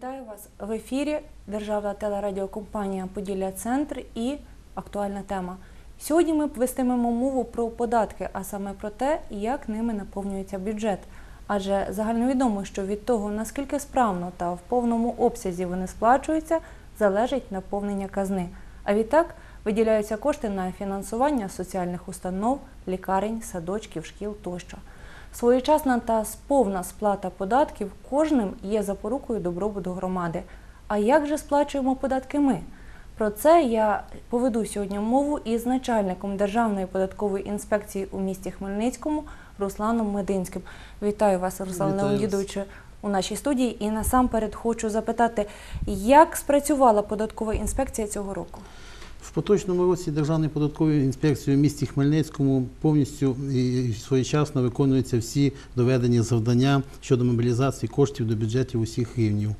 Вітаю вас в ефірі. Державна телерадіокомпанія Поділля Центр і актуальна тема. Сьогодні ми вестимемо мову про податки, а саме про те, як ними наповнюється бюджет. Адже загальновідомо, що від того, наскільки справно та в повному обсязі вони сплачуються, залежить наповнення казни. А відтак виділяються кошти на фінансування соціальних установ, лікарень, садочків, шкіл тощо. Своєчасна та сповна сплата податків кожним є запорукою добробуту громади. А як же сплачуємо податки ми? Про це я поведу сьогодні мову із начальником Державної податкової інспекції у місті Хмельницькому Русланом Мединським. Вітаю вас, Руслан. Леонідовичу, у нашій студії. І насамперед хочу запитати, як спрацювала податкова інспекція цього року? В поточному році Державною податковою інспекцією в місті Хмельницькому повністю і своєчасно виконуються всі доведені завдання щодо мобілізації коштів до бюджетів усіх рівнів.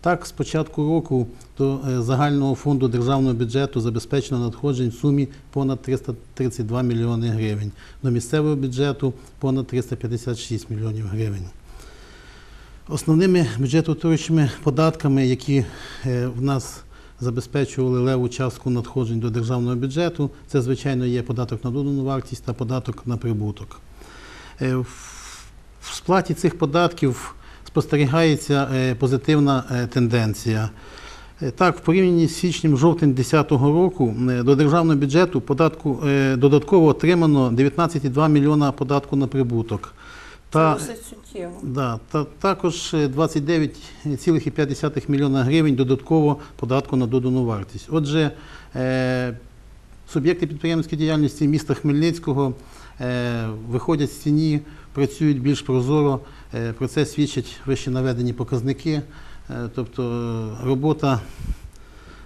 Так, з початку року до е, загального фонду державного бюджету забезпечено надходжень в сумі понад 332 мільйони гривень, до місцевого бюджету понад 356 мільйонів гривень. Основними бюджетоутворюючими податками, які е, в нас забезпечували леву частку надходжень до державного бюджету, це, звичайно, є податок на додану вартість та податок на прибуток. Е, В сплаті цих податків спостерігається е, позитивна е, тенденція. Так, в порівнянні з січнем-жовтень 2010 року до державного бюджету податку додатково отримано 19,2 мільйона податку на прибуток. Та, суттєво. Да, та також е, 29,5 мільйона гривень додатково податку на додану вартість. Отже, е, суб'єкти підприємницької діяльності міста Хмельницького е, виходять з тіні, працюють більш прозоро. Е, про це свідчать вище наведені показники. Е, тобто робота.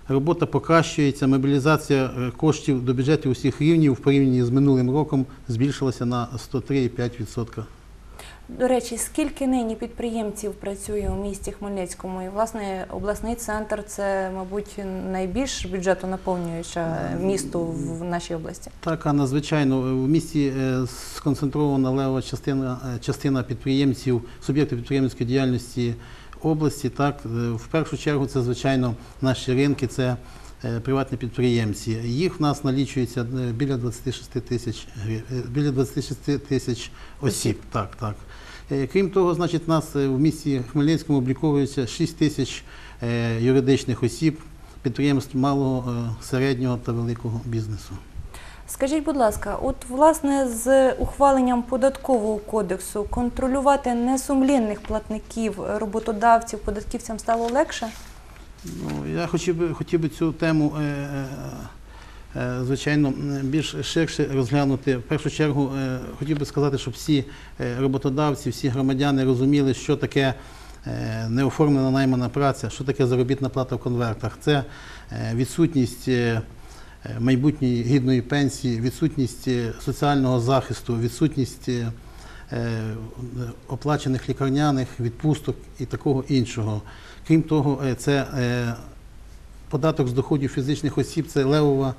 Робота покращується, мобілізація е, коштів до бюджетів усіх рівнів в порівнянні з минулим роком збільшилася на 103,5%. До речі, скільки нині підприємців працює у місті Хмельницькому? І власне обласний центр це, мабуть, найбільш бюджетонаповнююче місто в нашій області. Так, а надзвичайно в місті е, сконцентрована лева частина, е, частина підприємців, суб'єктів підприємницької діяльності області. Так, Е, в першу чергу це звичайно наші ринки, це приватні підприємці. Їх в нас налічується е, біля 26 тисяч е, біля 26 тисяч осіб. Так, так. Е, Крім того, значить, у нас е, в місті Хмельницькому обліковується 6 тисяч е, юридичних осіб, підприємств малого, е, середнього та великого бізнесу. Скажіть, будь ласка, от власне з ухваленням податкового кодексу контролювати несумлінних платників, роботодавців, податківцям стало легше? Ну, я хотів би, хотів би цю тему, е, е, е, звичайно, більш ширше розглянути. В першу чергу хотів би сказати, щоб всі роботодавці, всі громадяни розуміли, що таке неоформлена наймана праця, що таке заробітна плата в конвертах. Це відсутність майбутньої гідної пенсії, відсутність соціального захисту, відсутність оплачених лікарняних відпусток і такого іншого. Крім того, е, це е, податок з доходів фізичних осіб, це левова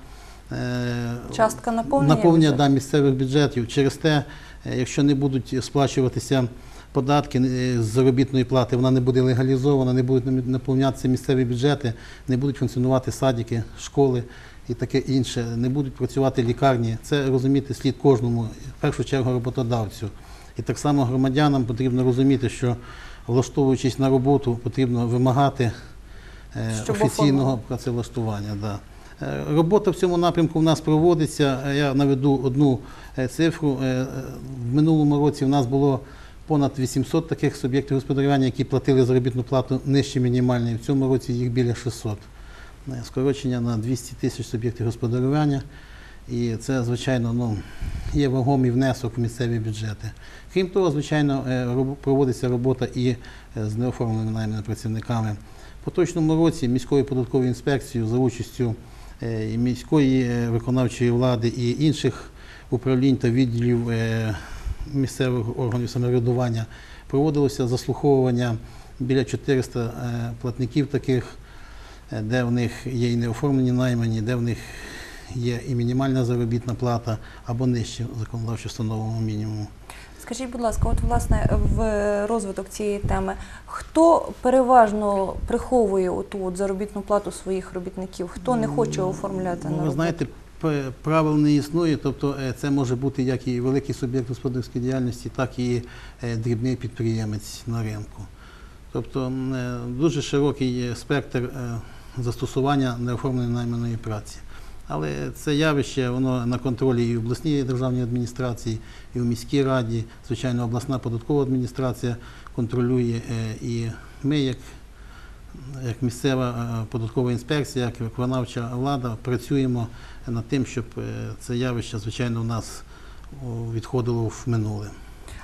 е, Частка наповнення наповнення да, місцевих бюджетів. Через те, е, якщо не будуть сплачуватися податки е, з заробітної плати, вона не буде легалізована, не будуть наповнятися місцеві бюджети, не будуть функціонувати садики, школи і таке інше, не будуть працювати лікарні. Це розуміти слід кожному, в першу чергу роботодавцю. І так само громадянам потрібно розуміти, що влаштовуючись на роботу, потрібно вимагати е, Щоб офіційного працевлаштування. Да. Е, Робота в цьому напрямку в нас проводиться. Е, Я наведу одну цифру. В минулому році в нас було понад 800 таких суб'єктів господарювання, які платили заробітну плату нижче мінімальної. В цьому році їх біля 600. Е, Скорочення на 200 тисяч суб'єктів господарювання. І це, звичайно, ну, є вагомий внесок в місцеві бюджети. Крім того, звичайно, е, проводиться робота і е, з неоформленими найманими працівниками. В поточному році міською податковою інспекцією за участю е, міської виконавчої влади і інших управлінь та відділів місцевих органів самоврядування проводилося заслуховування біля 400 е, платників таких, де в них є і неоформлені наймані, де в них є і мінімальна заробітна плата або нижче законодавчо встановленого мінімуму. Скажіть, будь ласка, от власне в розвиток цієї теми, хто переважно приховує оту от заробітну плату своїх робітників? Хто не хоче оформляти Ну, на ви знаєте, правил не існує, тобто е, це може бути як і великий суб'єкт господарської діяльності, так і е, дрібний підприємець на ринку. Тобто е, дуже широкий спектр застосування неоформленої найманої праці. Але це явище, воно на контролі і в обласній державній адміністрації, і в міській раді. Звичайно, обласна податкова адміністрація контролює е, і ми, як як місцева е, податкова інспекція, як виконавча влада, працюємо над тим, щоб е, це явище, звичайно, в нас відходило в минуле.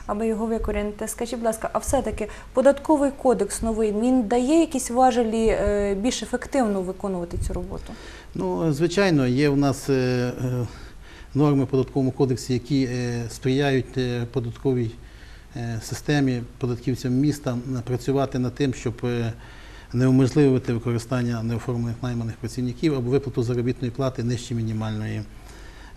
Аби його викорінити, скажіть, будь ласка, а все-таки податковий кодекс новий він дає якісь важелі е, більш ефективно виконувати цю роботу? Ну, звичайно, є у нас е, е, норми в податковому кодексі, які сприяють податковій системі податківцям міста працювати над тим, щоб не уможливити використання неоформлених найманих працівників або виплату заробітної плати нижче мінімальної.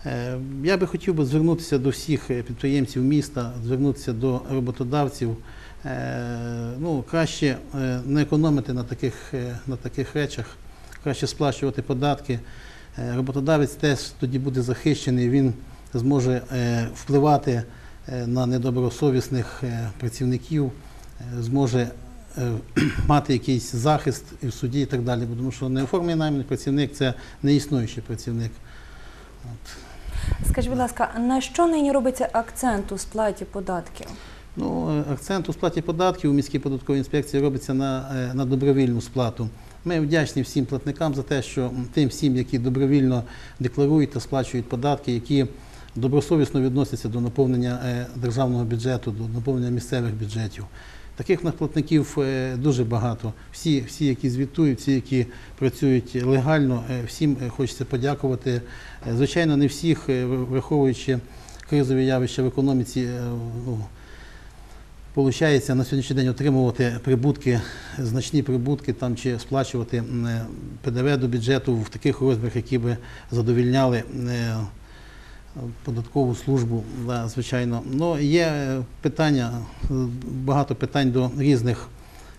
Е, Я би хотів би звернутися до всіх е, підприємців міста, звернутися до роботодавців. Е, Ну, краще не економити на таких, на таких речах, краще сплачувати податки. Роботодавець теж тоді буде захищений, він зможе впливати на недобросовісних працівників, зможе мати якийсь захист і в суді і так далі. Тому що неоформлений найманий працівник це не існуючий працівник. От. Скажіть, будь ласка, на що нині робиться акцент у сплаті податків? Ну, акцент у сплаті податків у міській податковій інспекції робиться на, е, на добровільну сплату. Ми вдячні всім платникам за те, що тим всім, які добровільно декларують та сплачують податки, які добросовісно відносяться до наповнення е, державного бюджету, до наповнення місцевих бюджетів. Таких платників е, дуже багато. Всі, всі, які звітують, всі, які працюють легально, е, всім е, хочеться подякувати. Звичайно, не всіх, враховуючи кризові явища в економіці, ну, на сьогоднішній день отримувати прибутки, значні прибутки там чи сплачувати ПДВ до бюджету в таких розмірах, які би задовільняли податкову службу, да, звичайно. Ну, є питання, багато питань до різних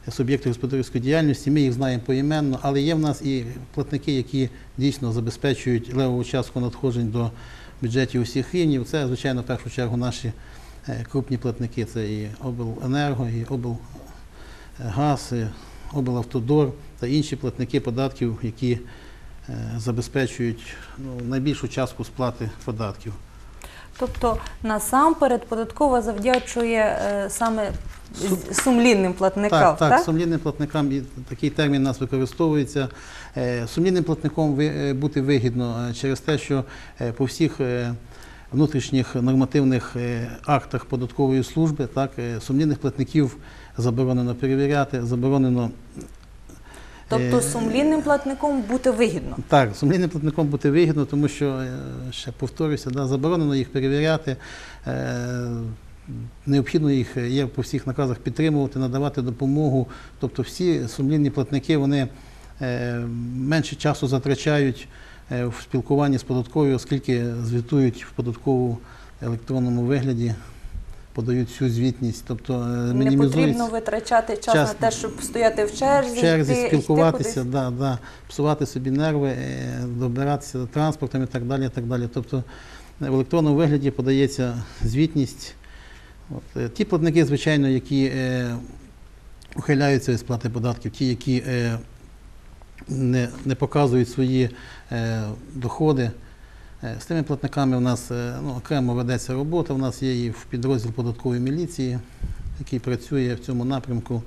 суб'єктів господарської діяльності. Ми їх знаємо поіменно, але є в нас і платники, які дійсно забезпечують левову частку надходжень до бюджетів усіх рівнів. Це, звичайно, в першу чергу наші е, крупні платники. Це і обленерго, і облгаз, і облавтодор та інші платники податків, які забезпечують ну, найбільшу частку сплати податків. Тобто насамперед податкова завдячує е, саме сумлінним платникам, Так, так? так, сумлінним платникам і такий термін у нас використовується. Е, Сумлінним платником е, бути вигідно е, через те, що е, по всіх е, внутрішніх нормативних е, актах податкової служби так, е, сумлінних платників заборонено перевіряти, заборонено. Тобто е, сумлінним платником бути вигідно. Так, сумлінним платником бути вигідно, тому що, е, ще повторюся, да, заборонено їх перевіряти. е, Необхідно їх є по всіх наказах підтримувати, надавати допомогу. Тобто всі сумлінні платники вони менше часу затрачають в спілкуванні з податковою, оскільки звітують в податкову електронному вигляді, подають всю звітність. Тобто е, Не потрібно витрачати час, час на те, щоб стояти в черзі, в черзі йти, спілкуватися, йти да, да, псувати собі нерви, е, добиратися до транспортом і так далі. І так далі. Тобто в електронному вигляді подається звітність. От, е, ті платники, звичайно, які е, ухиляються від сплати податків, ті, які е, не, не показують свої е, доходи. Е, З тими платниками у нас е, ну, окремо ведеться робота. У нас є і в підрозділ податкової міліції, який працює в цьому напрямку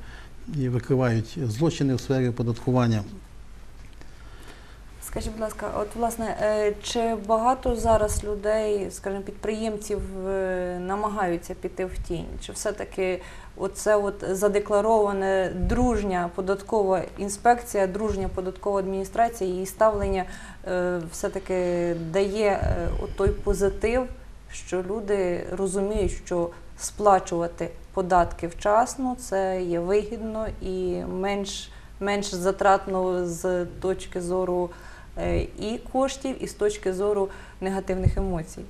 і викривають злочини у сфері оподаткування. Скажіть, будь ласка, от власне, е, чи багато зараз людей, скажімо, підприємців е, намагаються піти в тінь? Чи все-таки оце от задеклароване дружня податкова інспекція, дружня податкова адміністрація, її ставлення е, все-таки дає той позитив, що люди розуміють, що сплачувати податки вчасно це є вигідно і менш, менш затратно з точки зору і коштів, і з точки зору негативних емоцій.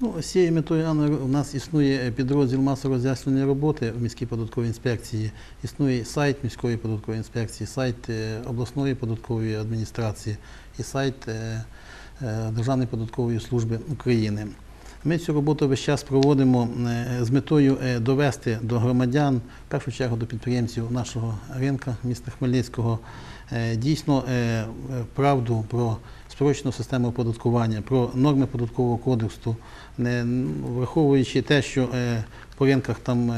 Ну, з цією метою Анна, у нас існує підрозділ масово-роз'яснення роботи в міській податковій інспекції, існує сайт міської податкової інспекції, сайт е, обласної податкової адміністрації і сайт е, е, Державної податкової служби України. Ми цю роботу весь час проводимо е, з метою е, довести до громадян, в першу чергу до підприємців нашого ринка міста Хмельницького, е, дійсно правду про спрощену систему оподаткування, про норми податкового кодексу, враховуючи те, що по ринках там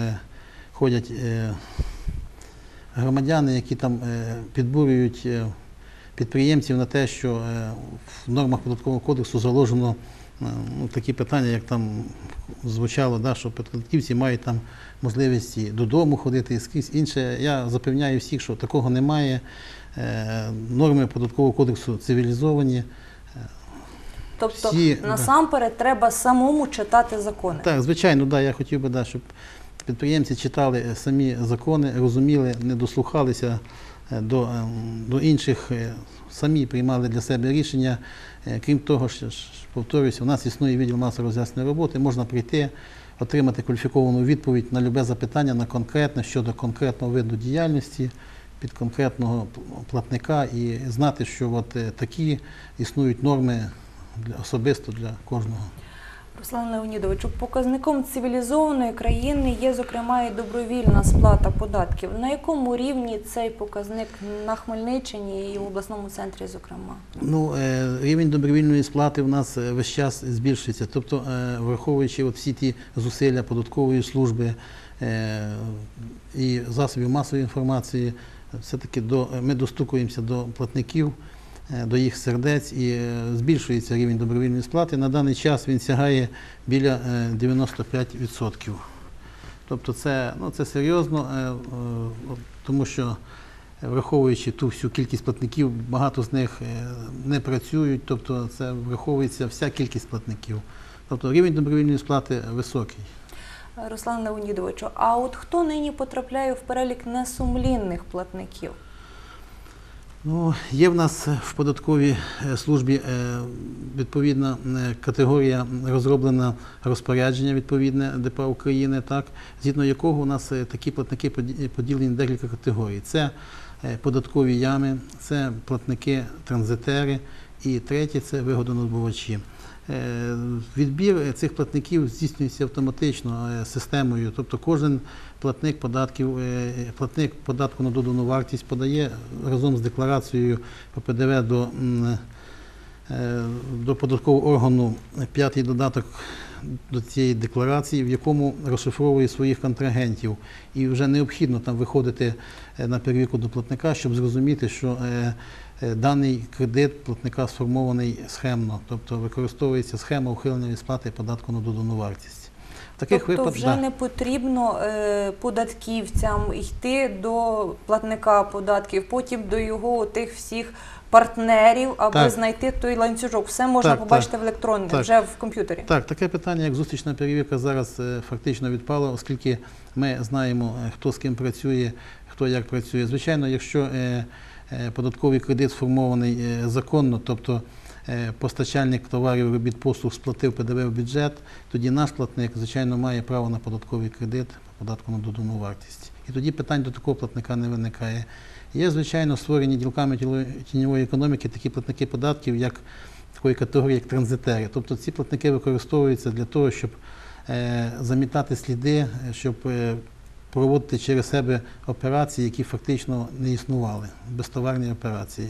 ходять громадяни, які там підбурюють підприємців на те, що в нормах податкового кодексу заложено ну, такі питання, як там звучало, да, що податківці мають там можливість і додому ходити і скрізь інше. Я запевняю всіх, що такого немає. Е, Норми податкового кодексу цивілізовані. Тобто, Всі, да. насамперед, треба самому читати закони. Так, звичайно, да, я хотів би, да, щоб підприємці читали е, самі закони, розуміли, не дослухалися е, до, ем, до інших, е, самі приймали для себе рішення. Е, Крім того, ще ж повторюся, у нас існує відділ масової роз'ясненої роботи, можна прийти, отримати кваліфіковану відповідь на любе запитання, на конкретне щодо конкретного виду діяльності під конкретного платника і знати, що от е, такі існують норми для, особисто для кожного. Руслан Леонідовичу, показником цивілізованої країни є, зокрема, і добровільна сплата податків. На якому рівні цей показник на Хмельниччині і в обласному центрі, зокрема? Ну, е, рівень добровільної сплати в нас е, весь час збільшується. Тобто, е, враховуючи всі ті зусилля податкової служби і засобів масової інформації, все-таки ми достукуємося до платників, до їх сердець і е, збільшується рівень добровільної сплати. На даний час він сягає біля е, 95%. Тобто це, ну, це серйозно, е, е, тому що е, враховуючи ту всю кількість платників, багато з них е, не працюють, тобто це враховується вся кількість платників. Тобто рівень добровільної сплати високий. Руслан Леонідовичу, а от хто нині потрапляє в перелік несумлінних платників? Ну, є в нас в податковій е, службі е, відповідна е, категорія розроблена розпорядження відповідне ДПА України, так, згідно якого у нас е, такі платники поді- поділені на декілька категорій. Це е, податкові ями, це платники транзитери і третє це вигодонабувачі. Е, Відбір е, цих платників здійснюється автоматично е, системою, тобто кожен платник податків, е, платник податку на додану вартість подає разом з декларацією по ПДВ до, е, до податкового органу п'ятий додаток до цієї декларації, в якому розшифровує своїх контрагентів. І вже необхідно там виходити е, на перевірку до платника, щоб зрозуміти, що даний кредит платника сформований схемно, тобто використовується схема ухилення від сплати податку на додану вартість. Таких тобто випадках вже не потрібно е, податківцям йти до платника податків, потім до його тих всіх партнерів, аби Так. знайти той ланцюжок. Все можна Так, побачити так. в електронному, Так. вже в комп'ютері. Так, таке питання, як зустрічна перевірка, зараз е, фактично відпало, оскільки ми знаємо, е, хто з ким працює, хто як працює. Звичайно, якщо е, е, податковий кредит сформований е, законно, тобто постачальник товарів робіт послуг сплатив ПДВ в бюджет, тоді наш платник, звичайно, має право на податковий кредит по податку на додану вартість. І тоді питань до такого платника не виникає. Є, звичайно, створені ділками тіньової економіки такі платники податків, як такої категорії, як транзитери. Тобто ці платники використовуються для того, щоб е, замітати сліди, е, щоб е, проводити через себе операції, які фактично не існували, безтоварні операції.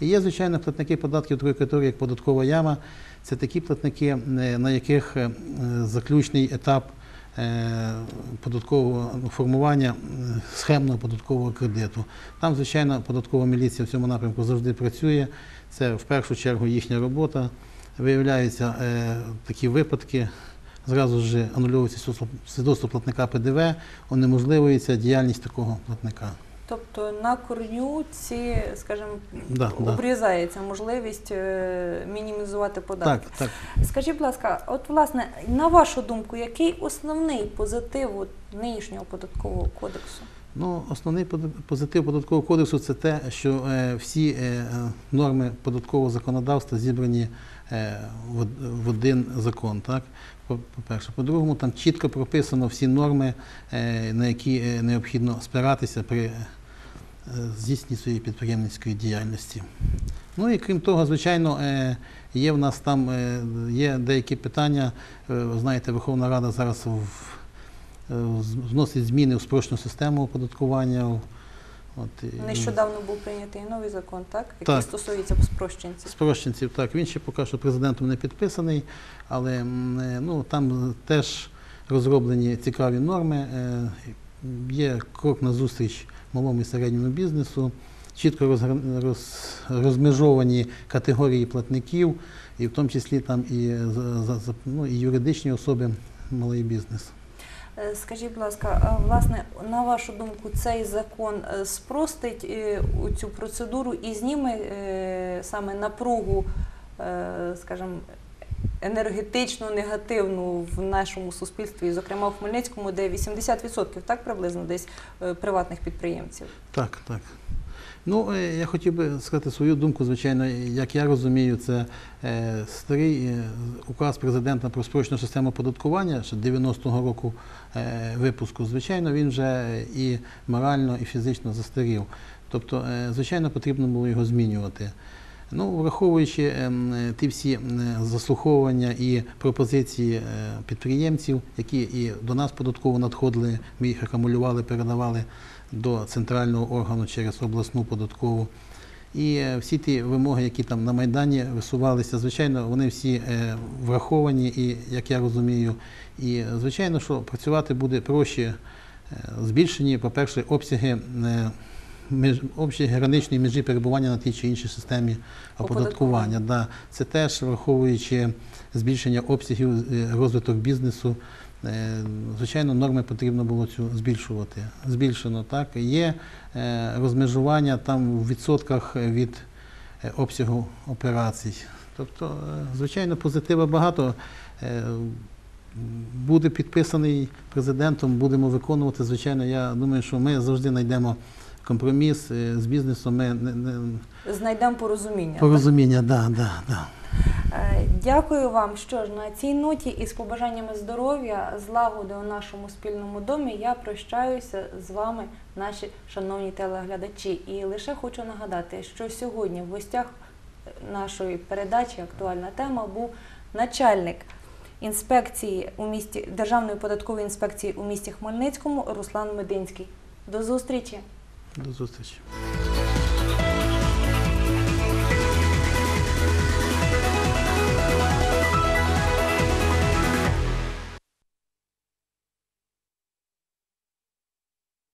І є, звичайно, платники податків такої категорії, як податкова яма. Це такі платники, е, на яких е, заключний етап е, податкового ну, формування схемного податкового кредиту. Там, звичайно, податкова міліція в цьому напрямку завжди працює. Це в першу чергу їхня робота. Виявляються такі випадки, зразу ж анульовується свідоцтво- платника ПДВ, унеможливується діяльність такого платника. Тобто на корню ці, скажімо, Да, да. обрізається можливість е, мінімізувати податки. Так, так. Скажіть, будь ласка, от власне, на вашу думку, який основний позитив нинішнього податкового кодексу? Ну, основний позитив податкового кодексу це те, що е, всі е, норми податкового законодавства зібрані в, один закон. Так? По- По-перше. По-другому, там чітко прописано всі норми, е, на які е, необхідно спиратися при е, здійсненні своєї підприємницької діяльності. Ну і крім того, звичайно, е, є в нас там е, є деякі питання. Е, Знаєте, Верховна Рада зараз е, вносить зміни в спрощену систему оподаткування. От, і- Нещодавно був прийнятий новий закон, так? Який Так. стосується спрощенців. Спрощенців, так, він ще поки що президентом не підписаний, але е, ну, там теж розроблені цікаві норми. е, Є крок на зустріч малому і середньому бізнесу, чітко розгра- роз, розмежовані категорії платників, і в тому числі там і, за- ну, і юридичні особи, малий бізнес. Е, Скажіть, будь ласка, власне, на вашу думку, цей закон е, спростить е, цю процедуру і зніме саме напругу, скажімо, енергетично негативну в нашому суспільстві, зокрема в Хмельницькому, де 80% так приблизно десь приватних підприємців. Так, так. Ну, е, я хотів би сказати свою думку, звичайно, як я розумію, це е, старий е, указ президента про спрощену систему оподаткування ще 90-го року випуску. Звичайно, він вже і морально, і фізично застарів. Тобто, звичайно, потрібно було його змінювати. Ну, враховуючи ем, ті всі заслуховування і пропозиції підприємців, які і до нас податково надходили, ми їх акумулювали, передавали до центрального органу через обласну податкову. І е, всі ті вимоги, які там на Майдані висувалися, звичайно, вони всі е, враховані, і як я розумію, і звичайно, що працювати буде проще, е, збільшені, по-перше, обсяги. Меж, граничної межі перебування на тій чи іншій системі оподаткування. Да. Це теж враховуючи збільшення обсягів, розвиток бізнесу. Е, Звичайно, норми потрібно було цю збільшувати. Збільшено так. Є е, розмежування там в відсотках від е, обсягу операцій. Тобто, звичайно, позитива багато. Буде підписаний президентом, будемо виконувати. Звичайно, я думаю, що ми завжди знайдемо компроміс з бізнесом. Ми не, не, Знайдемо порозуміння. так? порозуміння, да, да, да. Е, Дякую вам. Що ж, на цій ноті і з побажаннями здоров'я, злагоди у нашому спільному домі я прощаюся з вами, наші шановні телеглядачі. І лише хочу нагадати, що сьогодні в гостях нашої передачі актуальна тема був начальник інспекції у місті Державної податкової інспекції у місті Хмельницькому Руслан Мединський. До зустрічі! До зустрічі.